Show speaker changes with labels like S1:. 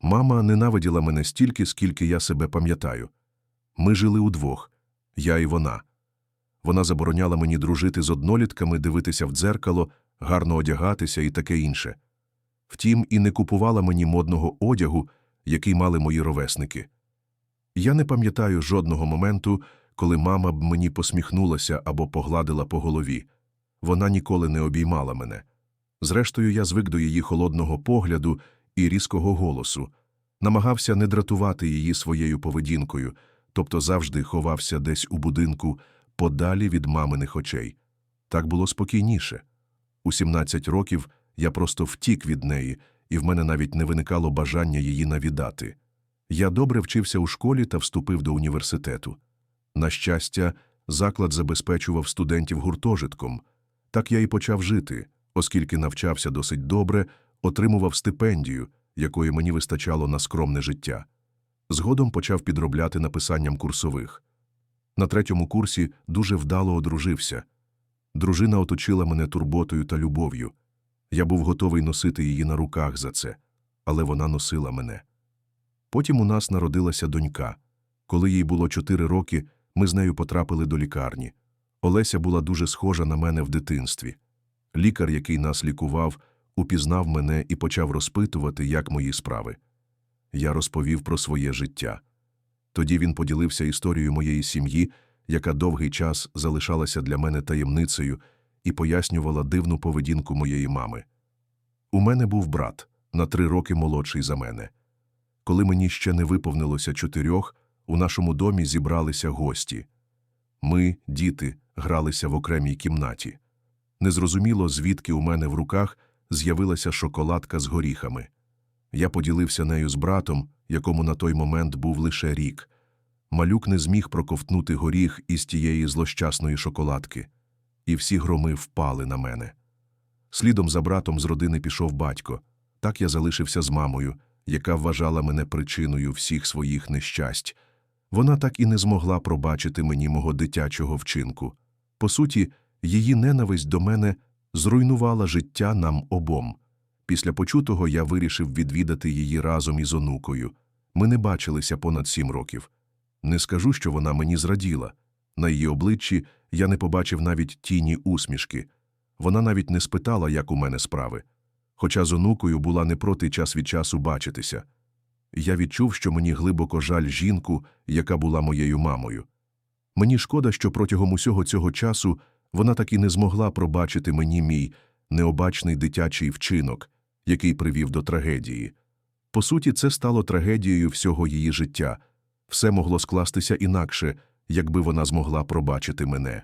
S1: Мама ненавиділа мене стільки, скільки я себе пам'ятаю. Ми жили удвох, я і вона. Вона забороняла мені дружити з однолітками, дивитися в дзеркало, гарно одягатися і таке інше. Втім, і не купувала мені модного одягу, який мали мої ровесники. Я не пам'ятаю жодного моменту, коли мама б мені посміхнулася або погладила по голові. Вона ніколи не обіймала мене. Зрештою, я звик до її холодного погляду і різкого голосу, намагався не дратувати її своєю поведінкою, тобто завжди ховався десь у будинку, подалі від маминих очей. Так було спокійніше. У 17 років я просто втік від неї, і в мене навіть не виникало бажання її навідати. Я добре вчився у школі та вступив до університету. На щастя, заклад забезпечував студентів гуртожитком. Так я і почав жити, оскільки навчався досить добре, отримував стипендію, якої мені вистачало на скромне життя. Згодом почав підробляти написанням курсових. На третьому курсі дуже вдало одружився. Дружина оточила мене турботою та любов'ю. Я був готовий носити її на руках за це, але вона носила мене. Потім у нас народилася донька. Коли їй було чотири роки, ми з нею потрапили до лікарні. Олеся була дуже схожа на мене в дитинстві. Лікар, який нас лікував, упізнав мене і почав розпитувати, як мої справи. Я розповів про своє життя. Тоді він поділився історією моєї сім'ї, яка довгий час залишалася для мене таємницею, і пояснювала дивну поведінку моєї мами. У мене був брат, на три роки молодший за мене. Коли мені ще не виповнилося чотирьох, у нашому домі зібралися гості. Ми, діти, гралися в окремій кімнаті. Незрозуміло, звідки у мене в руках з'явилася шоколадка з горіхами. Я поділився нею з братом, якому на той момент був лише рік. Малюк не зміг проковтнути горіх із тієї злощасної шоколадки, і всі громи впали на мене. Слідом за братом з родини пішов батько. Так я залишився з мамою, яка вважала мене причиною всіх своїх нещасть. Вона так і не змогла пробачити мені мого дитячого вчинку. По суті, її ненависть до мене зруйнувала життя нам обом. Після почутого я вирішив відвідати її разом із онукою. Ми не бачилися понад сім років. Не скажу, що вона мені зраділа. На її обличчі я не побачив навіть тіні усмішки. Вона навіть не спитала, як у мене справи. Хоча з онукою була не проти час від часу бачитися. Я відчув, що мені глибоко жаль жінку, яка була моєю мамою. Мені шкода, що протягом усього цього часу вона так і не змогла пробачити мені мій необачний дитячий вчинок, який привів до трагедії. По суті, це стало трагедією всього її життя. Все могло скластися інакше, якби вона змогла пробачити мене.